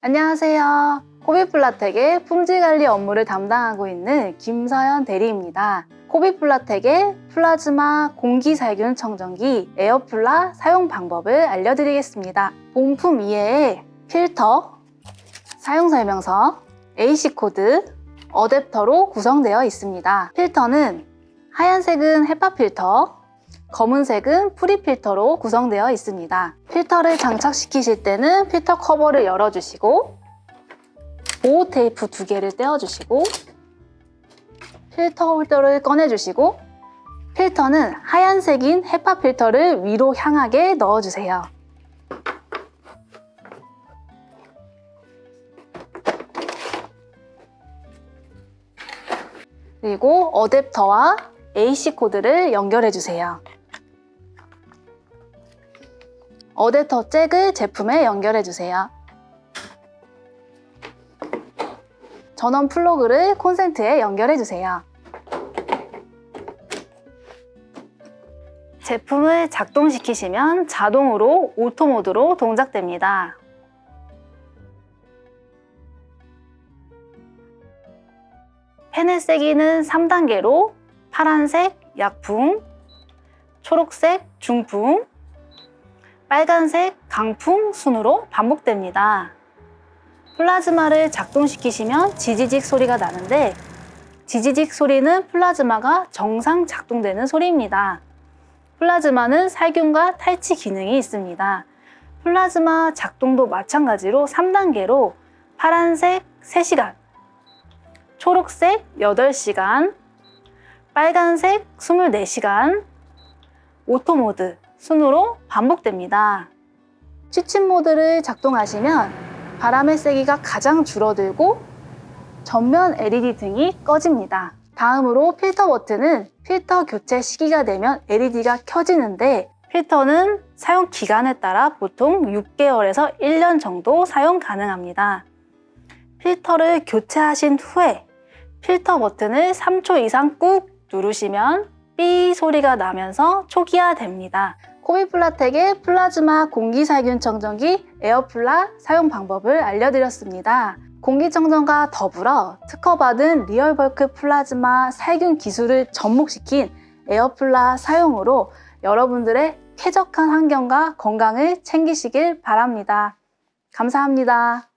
안녕하세요. 코비플라텍의 품질관리 업무를 담당하고 있는 김서연 대리입니다. 코비플라텍의 플라즈마 공기살균 청정기 에어플라 사용 방법을 알려드리겠습니다. 본품 이외에 필터, 사용 설명서, AC 코드, 어댑터로 구성되어 있습니다. 필터는 하얀색은 헤파 필터, 검은색은 프리 필터로 구성되어 있습니다. 필터를 장착시키실 때는 필터 커버를 열어주시고 보호 테이프 두 개를 떼어주시고 필터 홀더를 꺼내주시고 필터는 하얀색인 헤파 필터를 위로 향하게 넣어주세요. 그리고 어댑터와 AC 코드를 연결해 주세요. 어댑터 잭을 제품에 연결해 주세요. 전원 플러그를 콘센트에 연결해 주세요. 제품을 작동시키시면 자동으로 오토 모드로 동작됩니다. 펜의 세기는 3단계로 파란색 약풍, 초록색 중풍, 빨간색 강풍 순으로 반복됩니다. 플라즈마를 작동시키시면 지지직 소리가 나는데 지지직 소리는 플라즈마가 정상 작동되는 소리입니다. 플라즈마는 살균과 탈취 기능이 있습니다. 플라즈마 작동도 마찬가지로 3단계로 파란색 3시간, 초록색 8시간, 빨간색 24시간, 오토 모드 순으로 반복됩니다. 취침 모드를 작동하시면 바람의 세기가 가장 줄어들고 전면 LED 등이 꺼집니다. 다음으로 필터 버튼은 필터 교체 시기가 되면 LED가 켜지는데 필터는 사용 기간에 따라 보통 6개월에서 1년 정도 사용 가능합니다. 필터를 교체하신 후에 필터 버튼을 3초 이상 꾹 누르시면 삐 소리가 나면서 초기화됩니다. 코비플라텍의 플라즈마 공기살균 청정기 에어플라 사용 방법을 알려드렸습니다. 공기청정과 더불어 특허받은 리얼벌크 플라즈마 살균 기술을 접목시킨 에어플라 사용으로 여러분들의 쾌적한 환경과 건강을 챙기시길 바랍니다. 감사합니다.